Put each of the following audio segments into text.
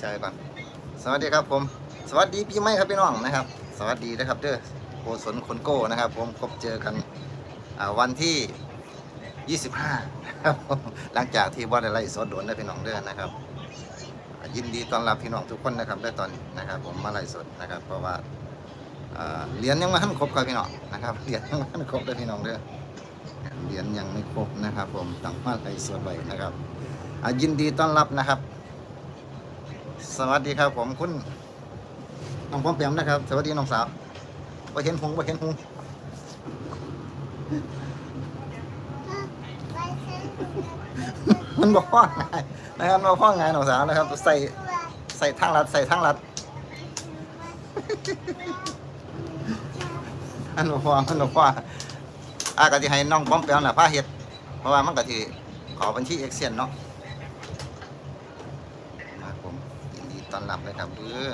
ใจก่อน สวัสดีครับผม สวัสดีปีใหม่ครับพี่น้องนะครับ สวัสดีนะครับเด้อโกศลคนโก้นะครับ ผมพบเจอกันวันที่ 25นะครับหลังจากที่ว่าได้ไล่สดโดนได้พี่น้องเด้อนะครับ ยินดีต้อนรับพี่น้องทุกคนนะครับได้ตอนนะครับ ผมมาไล่สดนะครับ เพราะว่าเหรียญยังไม่ทันครบครับพี่น้องนะครับเหรียญยังไม่ทันครบเลยพี่น้องเด้อเหรียญยังไม่ครบนะครับ ผมต้องมาไล่สดไว้นะครับยินดีต้อนรับนะครับ สวัสดีครับผมคุณน้องพ้อมแปมนะครับ สวัสดีน้องสาวไปเห็นหงไปเห็นหงมันบอกว่าไงนะครับมันบอกว่าไงน้องสาวนะครับใส่ใส่ทั้งรัดใส่ทั้งรัดอันบอกว่าอันบอกว่าอากะทิให้น้องพ้อมแปมน่ะพาเฮ็ดเพราะว่ามันกะทิขอบัญชีเอ็กเซียนเนาะ ครับผมยินดีต้ อนรับเลยครับเด้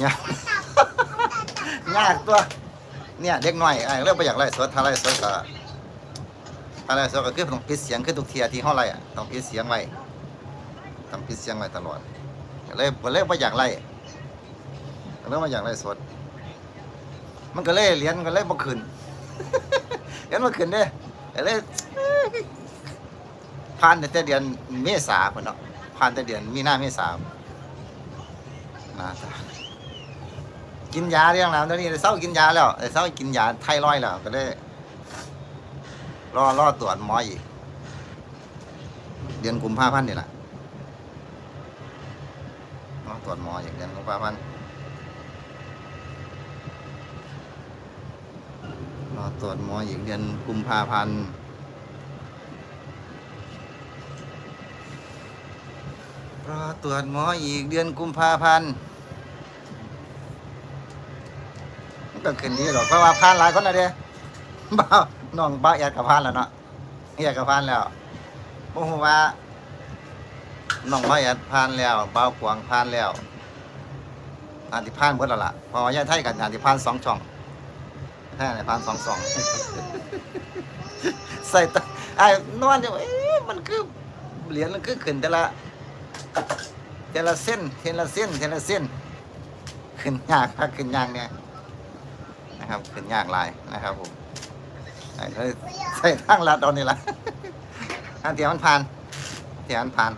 อยากยากตัว เนี่ยเด็กหน่อยไอ้เรื่องไปอยากไล่สดถ้าไล่สดก็ถ้าไล่สดก็คือต้องปิดเสียงคือทุกเทียที่ห้องไล่อะต้องปิดเสียงไว้ต้องปิดเสียงไว้ตลอดก็เลยก็เลยไปอยากไล่ก็เลยมาอยากไล่สด มันก็เลยเรียนก็เลยบ่ขึ้นเรียนบ่ขึ้นเด้ก็เลยผ่านตั้งแต่เดือนเมษาพุ่นเนาะ ผ่านแต่เดือนมีนาเมษานะจ๊ะกินยาเรื่องแล้วตอนนี้ได้เศร้ากินยาแล้วได้เศร้ากินยาไทรอยแล้วก็ได้รอรอตรวจหมออีก เดือนกุมภาพันธ์นี่แหละรอตรวจหมออีกเดือนกุมภาพันธ์รอตรวจหมออีกเดือนกุมภาพันธ์ รอตรวจหมออีกเดือนกุมภาพันธ์มันก็ขึ้นดีหรอกเพราะว่าผ่านหลายคนแล้วเด้บ้าน้องบ้าแอดกับผ่านแล้วเนาะแอดกับผ่านแล้วโอ้โหว่าน้องบ้าแอดผ่านแล้วบ้ากวางผ่านแล้วอันที่ผ่านเบิดแล้วล่ะเพอยายไทยกันอันที่ผ่านสองช่องแท้ไหนผ่านสองสองใส่ตาไอ้นวลจะเอ๊ะมันคือเหรียญมันคือขึ้นแต่ละ เทละเส้นเทละเส้นเทละเส้น ขึ้นยากครับขึ้นยากเนี่ยนะครับขึ้นยากหลายนะครับผมใส่เลยใส่ทางลัดเอานี่ละอันเดียวมันผ่านเดียวมันผ่าน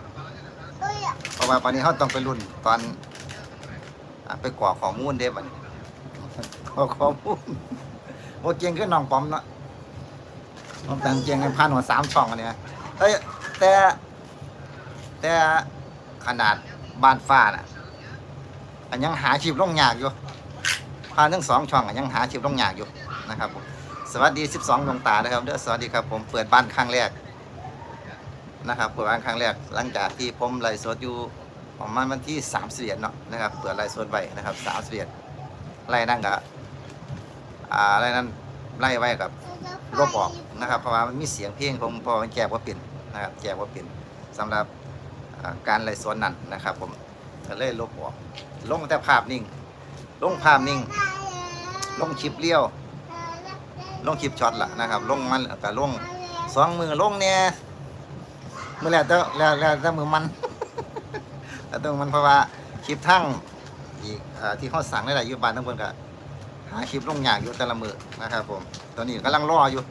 เพราะว่าตอนนี้เขาต้องไปรุ่นตอนไปกรอกข้อมูลเด้บัดนกรอข้อมูลโมเจียงขึ้นน้องปอมเนาะน้องแตงเจียงกันผ่านหัวสามช่องอันเนี้ยเอ้ยแต่แต่ ขนาดบ้านฟ้าน่ะอันยังหาชีพลงยากอยู่ผ่านทั้งสองช่องอันยังหาชีพลงยากอยู่นะครับผมสวัสดี 12ดวงตานะครับเด้อสวัสดีครับผมเปิดบ้านครั้งแรกนะครับเปิดร้านครั้งแรกหลังจากที่ผมไลฟ์สดอยู่ประมาณวันที่สามสิบเอ็ดเนาะนะครับเปิดไลฟ์สดไว้นะครับสามสิบเอ็ดไล่นั่นกับอ่าไล่นั่นไล่ไว้กับลบออกนะครับเพราะว่ามันมีเสียงเพลงผมพอมันแจกว่าเป็นนะครับแจกว่าเป็นสำหรับ การไลฟ์สดนั่นนะครับ ผมก็เลยลบออกลงแต่ภาพนิ่ง ลงภาพนิ่ง ลงคลิปเลี้ยว ลงคลิปช็อตละนะครับ ลงมันแล้วก็ลงสองมือลงเนี่ยเมื่อแล้วแต่แล้วแล้วแต่มือมันแล้วตัวมันเพราะว่าคลิปทั้งอีกอที่เขาสั่งได้หลายยู่บ้านทั้งคนก็หาคลิปลงยากอยู่แต่ละมือนะครับ ผมตอนนี้กำลังรออยู่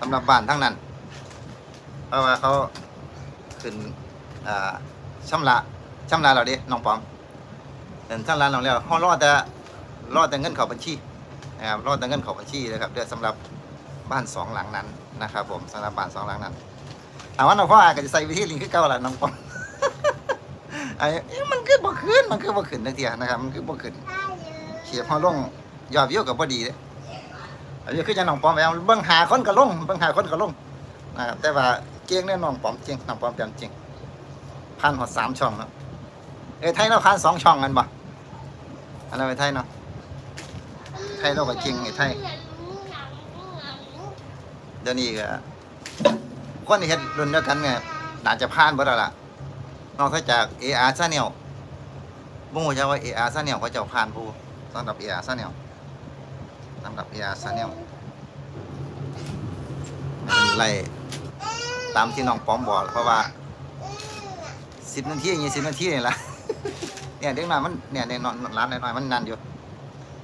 สำหรับบ้านทั้งนั้น เพราะว่าเขาขึ้น อ่าชำระชำระเราดิน้องปอมเดินชำระเราแล้วเขารอดแต่รอดแต่เงินเข้าบัญชีนะครับรอดแต่เงินเข้าบัญชีนะครับเดี๋ยวสำหรับบ้านสองหลังนั้นนะครับ ผมสำหรับบ้านสองหลังนั้นถามว่าน้องพ่ออาจะใส่วิธีลิงคือเก่าละน้องปองไอ้เอ๊มันคือบ่ขึ้นมันคือบ่ขึ้นทังทีนะครับมันคือบ่ขึ้นเขียบพอลงยอดวิวกับบ่ดีเด้อันนี้คือจะน้องปอมแอมเบิ่งหาคนก็ลงเบิ่งหาคนก็ลงนะครับแต่ว่าเก่งแน่น้องปอมจริงน้องปอมแปมจริง พันหดสามช่องครับเอ้ยไทยเราพันสองช่องกันบ่อันนั้นไปไทยเนาะไทยเราก็จริงไอ้ไทยเดี๋ยวนี้ก็คนเฮ็ดรุ่นเดียวกันเนี่ยน่าจะผ่านเบิดแล้วล่ะนอกจาก AR Channel บ่ฮู้จักว่า AR Channel เขาเจ้าผ่านผู้สำหรับ AR Channel สำหรับ AR Channel ไล่ตามที่น้องป้อมบอกเพราะว่า สิบนาทีอยี่สิบนาทีนี่ละเนี่ยเด็กน้อยมันเนี่ยเนี่ยนอนร้านน้อยมันนานอยู่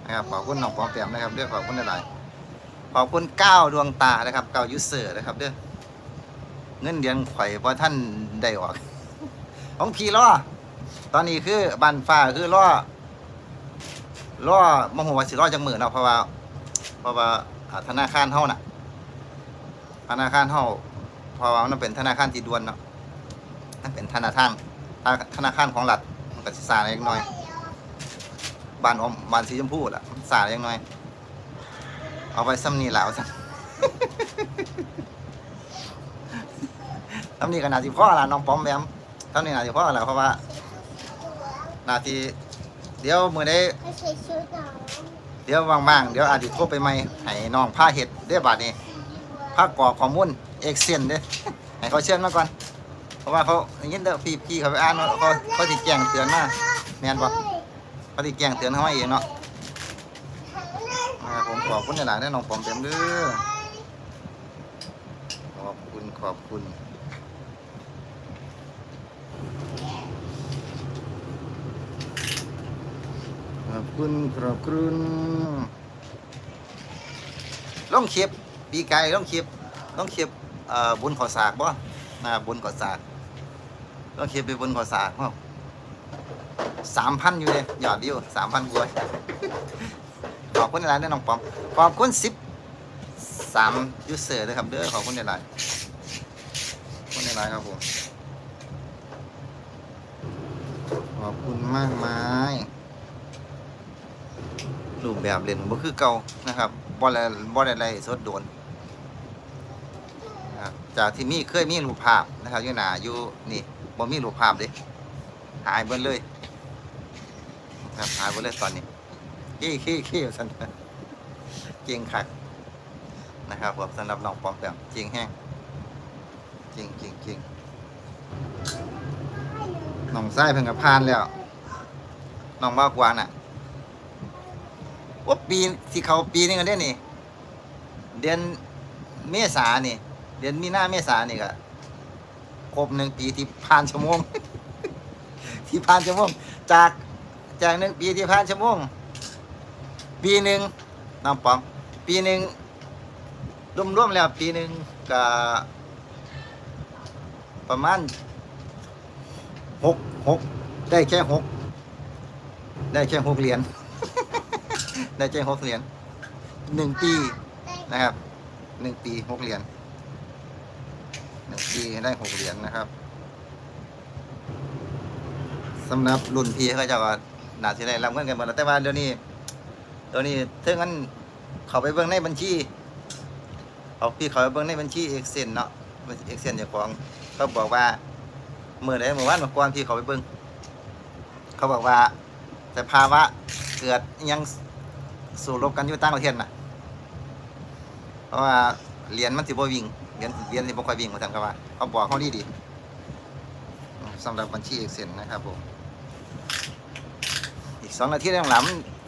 นะครับขอบคุณน้องปอมแปมนะครับเรื่องขอบคุณหลายๆขอบคุณเก้าดวงตานะครับเก้ายูเซอร์นะครับเด้อเงินเดือนข่อยพอท่านได้ออก ของพี่ล้อตอนนี้คือบันฟ้าคือล้อล้อมโหวสิล้อจังหมือเนาะเพราะว่า เพราะว่าธนาคารเฮาน่ะธนาคารเฮาเพราะว่ามันเป็นธนาคารที่ด่วนเนาะ มันเป็นธนาคารธนาคารของรัฐมันก็สิซ่าเล็กน้อยบ้านอมบ้านสีชมพูล่ะมันซ่าเล็กน้อย เอาไปซ้ำนี่ล่ะเอาซะซ้ำนี่ก็น่าสิพ่อละน้องป้อมแบมซ้ำนี่นาสิพ่อละเพราะว่า นาทีเดี๋ยวมือไดหรอเดี๋ยวว่างๆเดี๋ยวอาจจะโทรไปใหมให้น้องผ้าเห็ดเรียบาดนี้ผ้ากรอกข้อมูลเอกเซียนเด้ให้เขาเชิญมาก่อน ราะว่าเขาอย่างนี้เด้อพี่พี่เขาไปอ่านเขาเขาติแจ้งเตือนมาแมนบ่เขาติแจ้งเตือนเขามาเองเนาะผมขอบคุณหลายๆนะน้องปอมเต็มเด้อขอบคุณขอบคุณขอบคุณขอบคุณลงคลิปปีไก่ลงคลิปลงคลิปเอ่อบุญขอสากบ่นะบุญขอสาก ลงคลิปไปบุญขอสากบ่สามพันอยู่เลยหยอดวิวสามพันกว่าขอบคุณหลายๆเด้น้องปอม ขอบคุณสิบสามยูเซอร์ด้วยครับเด้อขอบคุณหลายขอบคุณหลายครับผมขอบคุณมากมายรูปแบบเล่นบ่คือเก่านะครับบ่ได้บ่ได้ไรสดโดนจากที่มีเคยมีรูปภาพนะครับอยู่หนาอยู่นี่ บ่มีรูปภาพเด้หายเบิดเลยครับหายเบิดเลยตอนนี้ขี้ขี้ขี้สันจริงคักนะครับผมสำหรับน้องปอมแปมจริงแห้งจริงจริงจริงน้องไส้เพิ่งกับพานแล้วน้องมากกว่าน่ะว่าปีที่เขาปีนึงกันได้นี่ เดือนเมษานี่ เดือนมีนาเมษานี่ก็ ครบหนึ่งปีที่ผ่านชั่วโมง ที่ผ่านชั่วโมง จากจากหนึ่งปีที่ผ่านชั่วโมง ปีหนึ่งน้องปอมปีหนึ่งรวมๆแล้วปีหนึ่งก็ประมาณหกหกได้แค่หกได้แค่หกเหรียญได้แค่หกเหรียญหนึ่งปีนะครับหนึ่งปีหกเหรียญ หนึ่ได้หกเหรียญนะครับสำหรับรุ่นพี่เขาจะก็น่าจะได้รับเงินกันหมดแล้วแต่ว่าเดี๋ยวนี้ตัวนี้ถ้างั้นเขาไปเบิ่งในบัญชีเอาพี่เขาไปเบิ่งในบัญชีเอกเซนเนาะเอกเซนเจ้าของเขาบอกว่าเมื่อใดเมื่อวานเมื่อก่อนพี่เขาไปเบิ่งเขาบอกว่าแต่ภาวะเกิดยังสู้รบกันอยู่ต่างประเทศน่ะ เพราะว่าเหรียญมันสิบ่วิ่ง เหรียญเหรียญสิบ่ค่อยวิ่งมือนกันครับว่าเขาบอกเขาดีดีสำหรับบัญชีเอกเซนนะครับผมอีกสองนาทีข้างหลัง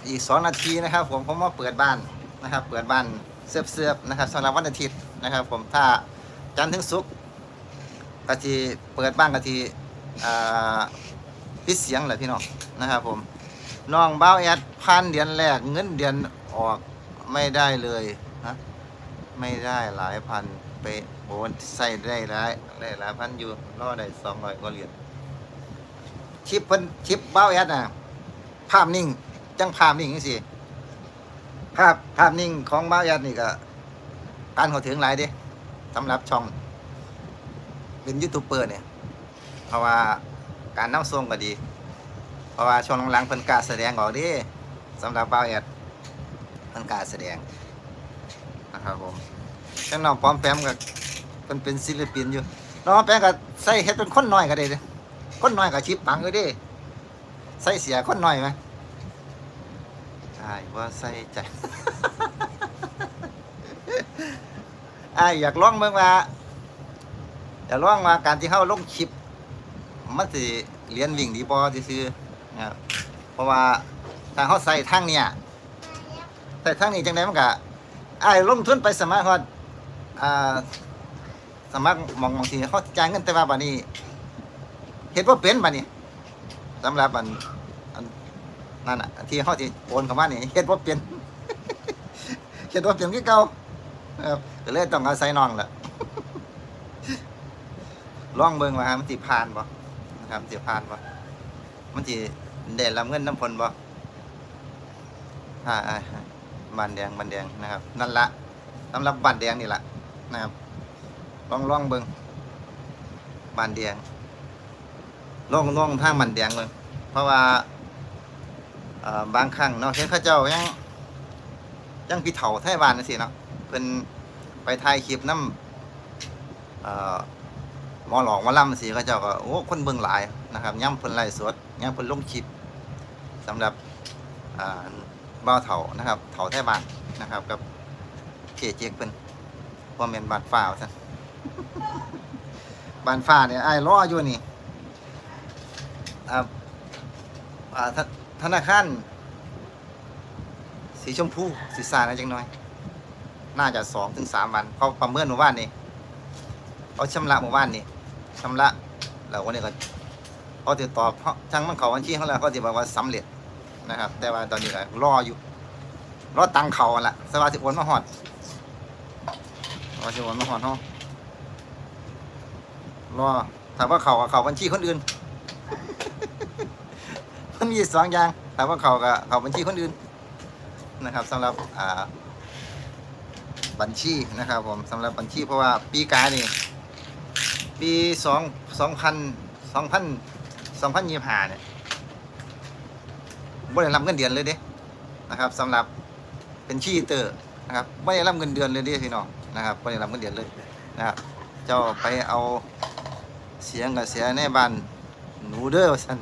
อีกสองนาทีนะครับ ผมผมมาเปิดบ้านนะครับ เปิดบ้านเสื้อเสือๆนะครับสำหรับวันอาทิตย์นะครับ ผมถ้าจันทร์ถึงศุกร์กะทีเปิดบ้านกะทีอ่าปิดเสียงเลยพี่น้องนะครับ ผมน้องเบ้าแอดพันเดือนแรกเงินเดือนออกไม่ได้เลยนะไม่ได้หลายพัน ไปโอนใส่ได้หลายได้หลายพันอยู่รอได้สองร้อยกว่าเหรียญชิปเพิ่นชิปเบ้าแอดน่ะ ภาพนิ่ง จังภาพนิ่งจังสิภาพภาพนิ่งของเบ้าวยัดนี่ก็การเขาถึงหลายเด้สำหรับช่อง เป็นยูทูบเบอร์เนี่ย เพราะว่าการน้ำส่งก็ดี เพราะว่าช่วงหลังๆเพิ่นกล้าแสดงออกดิสำหรับเบ้าวยัดเพิ่นกล้าแสดงนะครับผม แต่น้องป้อมแปมก็เพิ่นเป็นศิลปินอยู่ น้องปอมแปมก็ใส่เฮ็ดเป็นคนน้อยก็ได้เด้คนน้อยก็ชิปปังอยู่เด้ใส่เสียคนหน่อยไหมใช่ว่าใส่ใจไอ้อยากลองเบิ่งว่าอยากลองว่าการที่เข้าลงคลิปมันสิเรียนวิ่งดีบ่ซื่อนะเพราะว่าถ้าเขาใส่ทางเนี่ยใส่ทางนี้จังไดมันก็อ้ลงทุนไปสมัครฮ อ่าสมัครหมองบางทีเขาจ่ายเงินแต่ว่าบัดนี้เฮ็ดบ่เป็นบัดนี้สำหรับอันอันนั่นน่ะที่เฮาสิโอนเข้ามานี่เฮ็ดบ่เป็น เฮ็ดบ่เป็นคือเก่าครับก็เลยต้องอาศัยน้องละ ลองเบิ่งว่ามันสิผ่านบ่นะครับสิผ่านบ่มันสิได้รับเงินน้ำพลบ่อ่าอ่าบานแดงบานแดงนะครับ นั่นละสำหรับบานแดงนี่ละ นะครับลองลองเบิงบานแดงลองลองทางบานแดงเบิ่งเพราะว่าบางครั้งเนาะเห็นเขาเจ้ายังยังพี่เฒ่าไทบานจังซี่เนาะเพิ่นไปถ่ายคลิปนำหมอหลอกมอลำสิเขาเจ้าก็โอ้คนเบิงหลายนะครับย่ำเพิ่นไล่สดย่ำเพิ่นลงคลิปสำหรับบ่าเฒ่านะครับเฒ่าแท้บ้านนะครับกับเจเจกเพิ่น ว่าแม่นบ้านฟ้าว่าซั่นบ้านฟ้าเนี่ยไอ้ายรออยู่นี่อ่าอ่าธธนาคารสีชมพูสีสานะจังน้อย น่าจะ2ถึง3วันเขาประเมินเมื่อวานนี้เขาชำระหมู่บ้านนี่ชำระแล้ววันนี้ก็เขาติดต่อเพราะทั้งมันเขาบัญชีเขาแล้วเขาติดบอกว่าสำเร็จนะครับ แต่ว่าตอนนี้ก็รออยู่ รอตังเขาหั่นละสวัสดิโอนมาหอด วัสดิโอนมาหอดห้องรอถามว่าเขากับเขาบัญชีคนอื่น มันมีสองอย่างถามว่าเขากับเขาบัญชีคนอื่นนะครับสำหรับอ่าบัญชีนะครับผมสำหรับบัญชีเพราะว่าปีกานี่ปีสองสองพันสองพันสองพันยี่ห้าเนี่ยไม่ได้รับเงินเดือนเลยเด้นะครับสำหรับเป็นชีเตอร์นะครับไม่ได้รับเงินเดือนเลยเด้พี่น้อง นะครับไม่ได้รับเงินเดือนเลยนะครับ เจ้าไปเอาเสียงกับเสียในบ้านหนูเด้อสัน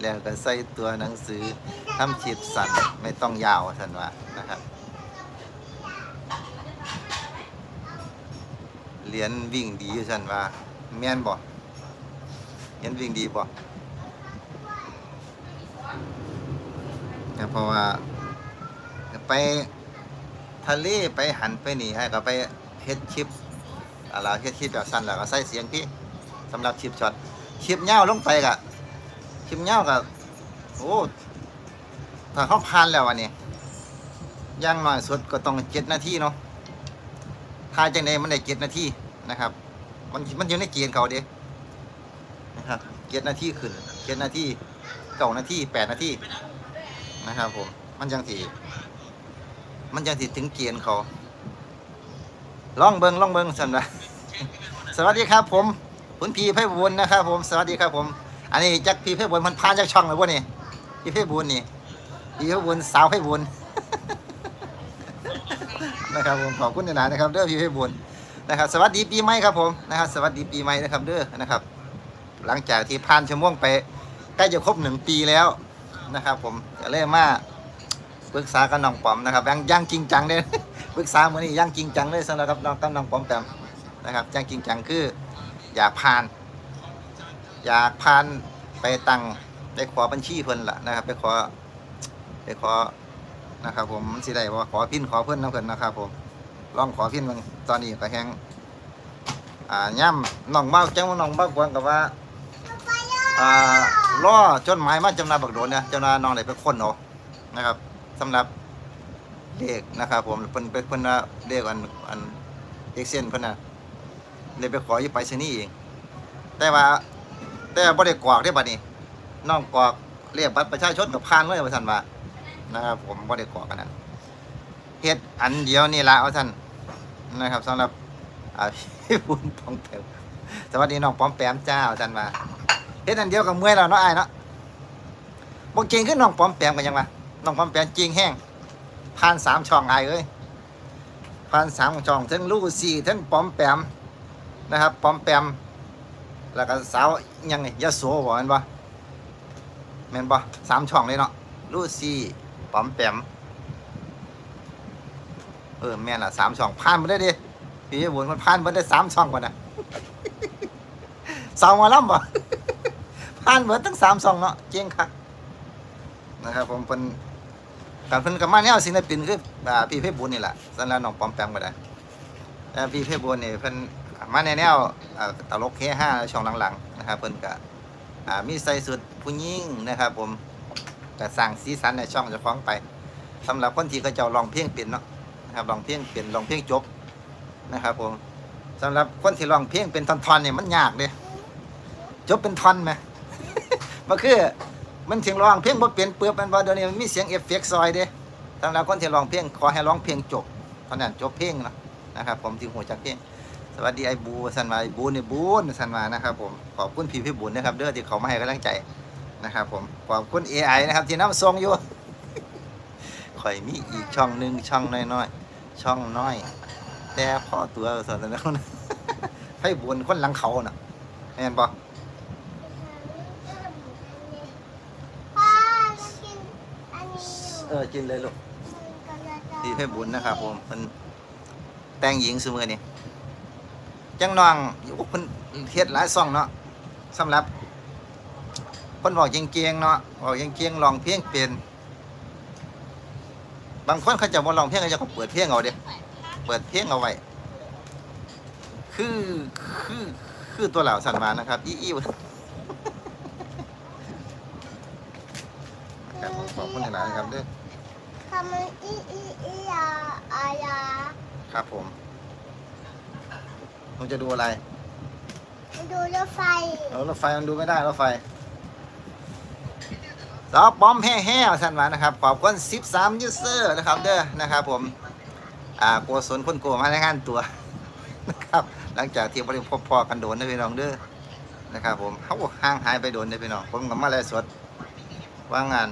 แล้วก็ใส่ตัวหนังสือทำชีพสั่นไม่ต้องยาวสันว่านะครับเหรียญวิ่งดีอยู่ฉันว่าแม่นบ่เหรียญวิ่งดีบ่เนี่ยเพราะว่าไป ทะเลไปหันไปนี่ให้ก็ไปเฮ็ดคลิปอะไรเฮ็ดคลิปแบบสั้นแล้วก็ใส่เสียงพี่สำหรับคลิปช็อตคลิปยาลงไปกะคลิปยากะโอ้ถ้าเขาผ่านแล้วอันนี้ย่างน้อยสุดก็ต้องเจ็ดนาทีเนาะถ้าจังไดมันได้เจ็ดนาทีนะครับ มันมันอยู่ในเกณฑ์เขาเด้นะครับเจ็ดนาทีขึ้นเจ็ดนาทีเก้านาทีแปดนาทีนะครับผมมันจังสี มันจังสีถึงเกณฑ์เขาลองเบิงล่องเบิงสันนะสวัสดีครับผมคุณพีไพบุญนะครับผมสวัสดีครับผม อันนี้จักพีไพบุญมันผ่านจากช่องเลยวะนี่พีไพบุญนี่พีไพบุญสาวไพบุญนะครับผมขอบคุณหลานะครับเด้อพี่เพชรบุญนะครับสวัสดีปีใหม่ครับผมนะครับสวัสดีปีใหม่นะครับเด้อนะครับ หลังจากที่ผ่านชั่วโมงไปใกล้จะครบหนึ่งปีแล้วนะครับผมจะเริ่มมา ปรึกษากับน้องปอมนะครับยังยังจริงจังเลยปรึกษามื้อนี้ยังจริงจังเลยสำหรับน้องกับน้องปอมแปมนะครับยังจริงจังคืออยากผ่าน อยากผ่านไปตังไปขอบัญชีเพิ่นล่ะนะครับ ไปขอไปขอนะครับผมมันสิได้บ่ขอพินขอเพิ่อนน้ำเพิ่นนะครับผมลองขอพินเบิ่งตอนนี้ก็แฮงอ่าย่ำน้องเบ้าแจังว่าน้องเบ้ากวนกับว่าอ่ารอจนหมายมาจำนาบักโดนเนี่ยจำนานองได้ไปคนเอานะครับ สำหรับเลขนะครับ ผมเพิ่นเป็นเพิ่นว่าเลขอันอันเอกเซนเพิ่นน่ะเลยไปขออยู่ไปรษณีย์เองแต่ว่า แต่บ่ได้กรอกได้บัดนี้น้องกรอกเรียกบัตรประชาชนกับผ่านเลยว่าซั่นว่านะครับผมบ่ได้กรอกกันนั้นเฮ็ดอันเดียวนี่ละเอาท่านนะครับสำหรับพี่บุญปองแปมสวัสดีน้องปอมแปมจ้าเอาท่านมาเฮ็ดอันเดียวกับเมื่อยแล้วเนาะไอ้เนาะบ่เก่งขึ้นน้องปอมแปมกันยังวะ น้องปอมแปมจริงแห้งผ่านสามช่องไอ้เอ้ยผ่านสามช่องทั้งลูซี่ทั้งปอมแปมนะครับปอมแปม แล้วก็สาวยังไงยะโสบ่แม่นบ่แม่นบ่สามช่องเลยเนาะลูซี่ปอมแปมเออแม่นละสามช่องผ่านมาได้ดิพี่บุญมันผ่านมาได้สามช่องก่อนนะสาวหมาล่ำบ่ผ่านเบิดทั้งสามช่องเนาะเจ๊งคักนะครับผมเป็น การเพิ่นกับมาแนวศิลปินคืออ่าพี่เพชรบุญนี่แหละสำหรับน้องปอมแปมก็ได้แต่พี่เพชรบุญนี่เพิ่นมาในแนวอ่าตลกเฮฮาช่องหลังๆนะครับเพิ่นก็อ่ามีใส่สุดผู้หญิงนะครับ ผมก็สร้างสีสันในช่องเจะฟ้าของไปสำหรับคนที่เขาเจ้าร้องเพลงเป็นเนาะนะครับร้องเพลงเป็นร้องเพลงจบนะครับ ผมสำหรับคนที่ร้องเพลงเป็นทอนๆเนี่ยมันยากเด้จบเป็นทอนไหมมันคือ มันถึงร้องเพลงบ่เป็นเปื้อบมันบ่าเดี๋ยวนี้มันมีเสียงเอฟเฟกต์ซอยเด้สำหรับคนที่ร้องเพลงขอให้ร้องเพลงจบเท่านั้นจบเพลงเนาะนะครับผมที่หัวจักเพลงสวัสดีไอ้บูสันมาไอ้บูนี่บูนสันมานะครับผมขอบคุณพี่พี่บุญนะครับเด้อที่เขามาให้กำลังใจนะครับผมขอบคุณ AI นะครับที่น้ำทรงอยู่ข่อยมีอีกช่องหนึ่งช่องน้อยๆช่องน้อย แต่พอตัวสันแล้วนะให้บุญคนหลังเขาน่ะแม่นบ่พ่อจะกินอันนี้ อยู่เออกินเลยลูกกำลังจะพี่พี่บุญนะครับผมมันแต่งหญิงซุมือนี่จังน้องอยู่เพิ่นเฮ็ดหลายซ่องเนาะสำหรับคนบอกเก่งๆเนาะบอกเก่งๆร้องเพลงเป็นบางคนเขาจะมาลองเพลงเขาจะเขาเปิดเพลงเอาเด้เปิดเพลงเอาไว้คือคือคือตัวเหล่าสันมานะครับอี้อี้ครับผมขอบคุณหลายๆนะครับเด้อทำมันอีอีอีอาอายาครับผมผมจะดูอะไรดูรถไฟเอารถไฟมันดูไม่ได้รถไฟสอบปอมแห่ๆสันมานะครับขอบคุณ13ยูเซอร์นะครับเด้อนะครับผมอ่าโกศลคนโกมารายงานตัวนะครับหลังจากที่บริพบพอกันโดนนะพี่น้องเด้อนะครับผมเขาห่างหายไปโดนนะพี่น้องผมกับมาเลยสดว่างาน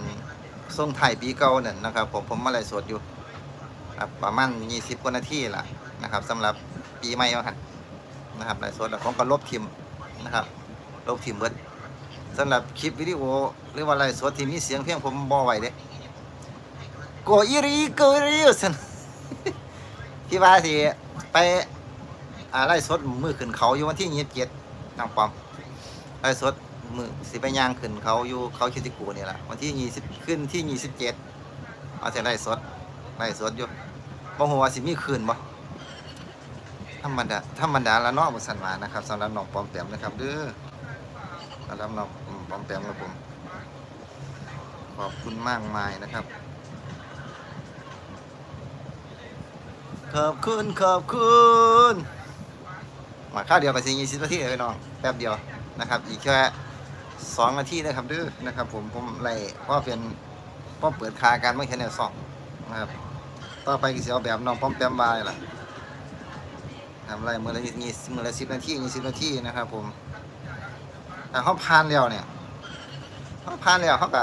ส่งไทายปีเก่าเนี่ยนะครับผมผมมาเลยสดอยู่ครับประมาณ20กว่านาทีล่ะนะครับสำหรับปีใหม่ว่าหันนะครับไลฟ์สดแล้วผมก็ลบทิมนะครับลบทิมเบิดสำหรับคลิปวิดีโอหรือว่าไลฟ์สดที่มีเสียงเพียงผมบ่ไหวเด้โกอีรีโกอีรีสันที่ว่าสิไปอ่าไล่สดมือขึ้นเขาอยู่วันที่ยี่สิบเจ็ดนางปอมไล่สด มือสิไปย่างขึ้นเขาอยู่เขาคิดติกูนี่แหละวันที่ยี่สิบขึ้นที่ยี่สิบเจ็ดเอาแต่ไล่สดไล่สดอยู่บ่หัวาสิมีคืนบ่ธรรมดาธรรมดาละเนาะบ่สันมานะครับสำหรับน้องปอมแปมนะครับเด้อสำหรับน้องปอมแปมครับผมขอบคุณมากมายนะครับขอบคุณขอบคุณมาข้าวเดียวไปสิยี่สิบนาทีเลยน้องแป๊บเดียวนะครับ อีกแค่ สองนาทีนะครับเด้อนะครับ ผมผมไล่เพราะเป็นเพราะเปิดคาการไม่แค่แนวสองนะครับต่อไปก็สิเอาแบบน้องป้อมแปมบายล่ะทำไรมือละยี่สิบมือละสิบนาทียี่สิบนาทีนะครับ ผมแต่เขาผ่านแล้วเนี่ยเขาผ่านแล้วเขาก็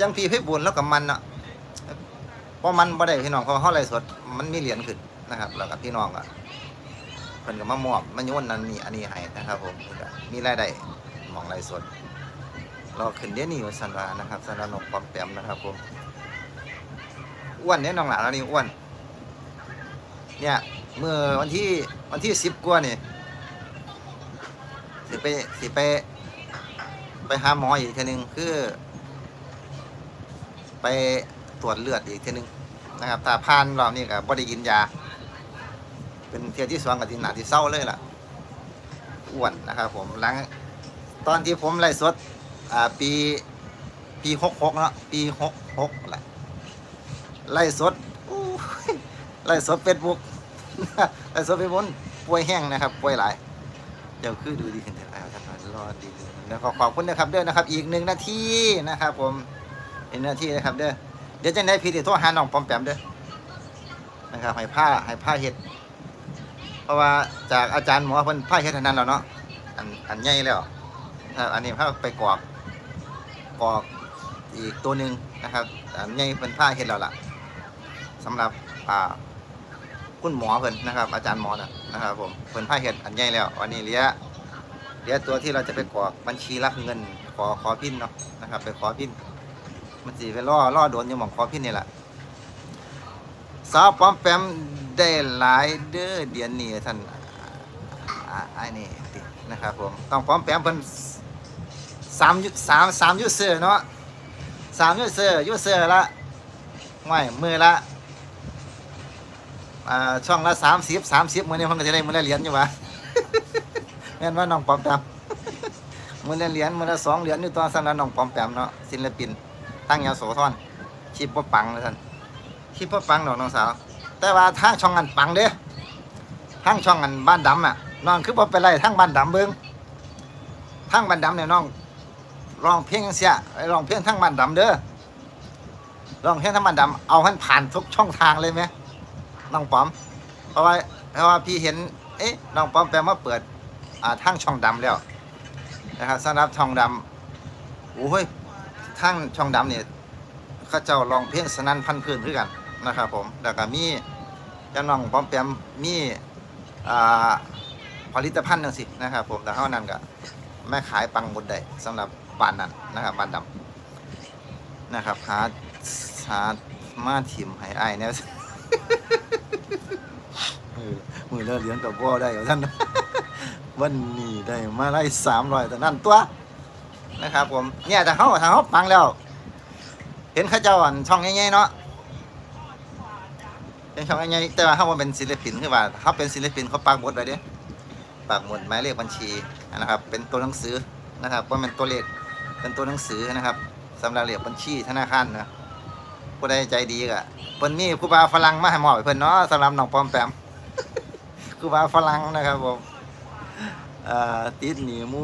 จังพีเพชรบุญแล้วกับมันเนาะเพราะมันบ่ได้พี่น้องเพราเขาไลฟ์สดมันมีเหรียญขึ้นนะครับ แล้วกับพี่น้องอะเพิ่นก็มามอบมาโยนนั่นนี่อันนี้ให้นะครับ ผมมีรายได้ มองไลฟ์สดรอขึ้นเดี๋ยวนี้ว่าสันวานะครับสันวานกความแปมนะครับผมอ้วนเนี่ยน้องหลานเรานี่อ้วน เนี่ยเมื่อวันที่วันที่สิบกว่านี่สิไปสิไป ไปหาหมออีกทีหนึงคือ ไปตรวจเลือดอีกทีหนึงนะครับถ้าผ่านรอบนี้ก็บ่ได้กินยา เป็นเทียที่สองกับที่หนาที่เศร้าเลยล่ะอ้วนนะครับผมหลัง ตอนที่ผมไล่สด อ่า ปี ปีหกหกเนาะ ปีหกหกแหละไล่สดอู้ยไล่สดเฟซบุ๊กไล่สดเฟซบุ๊กป่วยแห้งนะครับ ป่วยหลาย เดี๋ยวคือดูดีขึ้นแต่แล้วท่านรอดีแล้วก็ขอบคุณนะครับเด้อนะครับ อีกหนึ่งนาทีนะครับ ผมเป็นหน้าที่นะครับเด้อ เดี๋ยวจะได้พี่ติโทรหาน้องปอมแปมเด้อ นะครับให้ผ้าให้ผ้าเห็ด เพราะว่าจากอาจารย์หมอเพิ่นผ้าเห็ดเท่านั้นแล้วเนาะ อันอันใหญ่แล้ว ครับอันนี้ผ้าไปกรอกกรอกอีกตัวหนึ่งนะครับอันใหญ่เป็นผ้าเห็ดแล้วล่ะสำหรับอ่าคุณหมอเพิ่นนะครับ อาจารย์หมอนะนะครับผมเพิ่นผ้าเห็ดอันใหญ่แล้ววันนี้เลี้ยเลี้ยตัวที่เราจะไปกรอกบัญชีรับเงิน ขอขอพินเนาะนะครับ ไปขอพิน มันสิไปล่อล่อโดนอยู่หมองคอพินนี่แหละสาวปอมแปมได้หลายเด้อเดือนนี้ท่านอ่าไอ้นี่นะครับผมต้องปอมแปมเพิ่น สามยุสามสามยูเซอร์เนาะสามยูเซอร์ยูเซอร์ละไม่มือละอ่าช่องละสามสิบสามสิบมื้อนี้มันก็จะได้มือละเหรียญอยู่วะแม่นว่าน้องปอมแปมมือละเหรียญมือละสองเหรียญอยู่ตัวสำหรับน้องปอมแปมเนาะศิลปิน ตั้งยาโสธรคลิปบ่ปังเลยท่านคลิปบ่ปังดอกน้องสาว แต่ว่าทางช่องอันปังเด้ทางช่องอันบ้านดำอะน้องคือบ่ไปไล่ทางบ้านดำเบิ่งทางบ้านดำเนี่ยน้อง ร้องเพลงจังเสียไอ้ร้องเพลงทางบ้านดำเด้อร้องเพลงทางบ้านดำเอาให้ผ่านทุกช่องทางเลยไหมน้องปอม เพราะว่าเพราะว่าพี่เห็น เอ๊ะน้องปอมแปมมาเปิดอ่าทางช่องดำแล้วนะครับสำหรับช่องดำโอ้ยทางช่องดำเนี่ยเขาเจ้าลองเพลงสนั่นพันพื้นคือกันนะครับผมแล้วก็มีจ้าน้องป้อมแปมมีอ่าผลิตภัณฑ์นั่นสินะครับผมแต่เท่านั้นก็แม่ขายปังหมดได้สำหรับ บานนั้นนะครับบานดำนะครับหาหามาทิมให้อ้เนี่ยเออมือเลิกเลี้ยงกับพ่อได้กับท่านวันนี้ได้มาไล่สามร้อยแต่นั่นตัวนะครับผมเนี่ยแต่เขาถ้าเขาปังแล้ว เห็นข้าเจ้าอันช่องใหญ่ๆเนาะเป็นช่องใหญ่ๆแต่ว่าเขาเป็นศิลปินคือว่าเขาเป็นศิลปินเขาปักหมดไปเด้ปักหมดหมายเลขบัญชีนะครับ เป็นตัวหนังสือนะครับว่าเป็นตัวเลข เป็นตัวหนังสือนะครับสำหรับเลขบัญชีธนาคารนะผู้ใดใจดีก็เพิ่นมีครูบาฝรั่งมาให้มอบให้เพิ่นเนาะสำหรับน้องปอมแปมครูบาฝรั่งนะครับผมติดหนีมู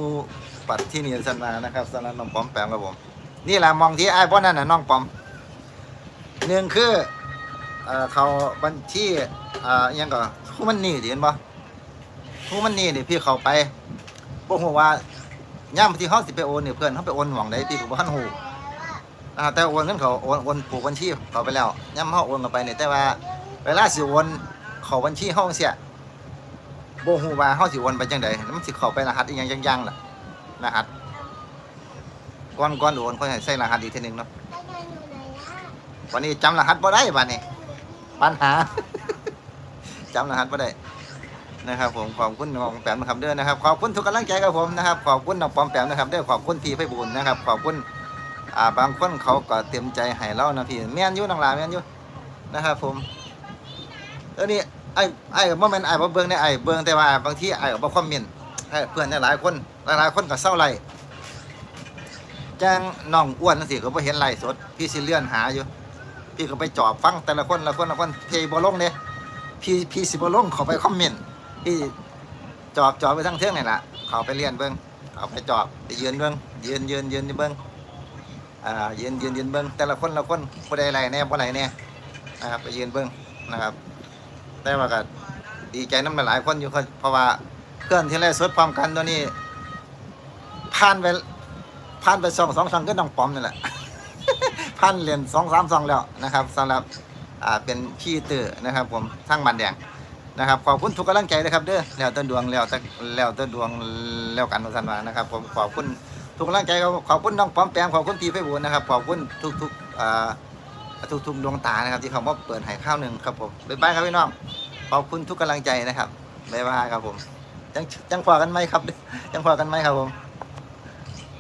ปัดที่เนี่สันานะครับสำหรับน้องปอมแปมครับผมนี่แหละมองที่ไอ้พ่อนั่นน่ะน้องปอมหนึ่งคือเขาบัญชีอ่าอิหยังก็ผู้มันนี่เห็นบ่ผู้มันนี่นี่พี่เขาไปบ่ฮู้ว่า ย่ามที่เขาสิไปโอนเนี่ยเพื่อนเขาไปโอนหวังใดพี่ก็บ่ทันฮู้นะแต่โอนเงินเขาโอนโอนผูกบัญชีเขาไปแล้วย่ามเขาโอนเข้าไปเนี่ยแต่ว่าเวลาสิโอนเข้าบัญชีเฮาจังซี่บ่ฮู้ว่าเฮาสิโอนไปจังไดแล้วมันสิเขาไปรหัสอีหยังยังๆล่ะรหัสก่อนก่อนโอนค่อยให้ใส่รหัสอีกทีหนึงเนาะวันนี้จำรหัสบ่ได้บัดนี้ปัญหาจำรหัสบ่ได้ นะครับผมขอบคุณน้องแปมนะครับเด้อนะครับขอบคุณทุกกำลังใจครับผมนะครับขอบคุณน้องปอมแปมนะครับเด้อขอบคุณพี่ไพบูลย์นะครับขอบคุณอ่าบางคนเขาก็เต็มใจให้เรานะพี่แม่นอยู่น้องลาแม่นอยู่นะครับผมเออนี่ไอ้ไอ้บ่แม่นไอ้บ่เบิ่งได้ไอ้เบิ่งแต่ว่าบางทีไอ้ก็บ่คอมเมนต์ให้เพื่อนหลายๆคนหลายๆคนก็เศร้าไล่จ้งน้องอ้วนจังซี่ก็บ่เห็นไล่สด พี่สิเลื่อนหาอยู่ พี่ก็ไปจอบฟังแต่ละคนละคนละคนเพย์บอลงเนี่ยพี่พี่สิบอลงเขาไปคอมเมนต์ พี่จอบจอบไปทั้งเทื่องนี่แหละเขาไปเรียนเบิ้งเขาไปจอบไปยืนเบิ้งยืนยืนยืนเบิ้งอ่ายืนยืนยืนเบิ้งแต่ละคนละคนผู้ใดไรแน่ผู้ใดแน่นะครับไปยืนเบิ้งนะครับ แต่ว่าก็ดีใจน้ำหลายคนอยู่ครับเพราะว่าเพื่อนที่ไล่สดพร้อมกันตัวนี้ผ่านไปผ่านไปสองสองช่องก็น้องปอมนี่แหละพันเรียญสองสามสองแล้วนะครับสำหรับอ่าเป็นขี้เตอร์นะครับ ผมทั้งบันแดง นะครับขอบคุณทุกกำลังใจนะครับเด้อแล้วต้นดวงแล้วแต่แล้วต้นดวงแล้วกันท่านวานะครับผมขอบคุณทุกกำลังใจครับขอบคุณน้องปอมแปมขอบคุณพี่ไพบูลนะครับขอบคุณทุกทุกอ่าทุกทุกดวงตานะครับที่เขามาเปิดหายข้าวหนึ่งครับผมบ๊ายบายครับพี่น้องขอบคุณทุกกำลังใจนะครับบ๊ายบายครับผมยังยังพอกันไหมครับยังพอกันไหมครับผม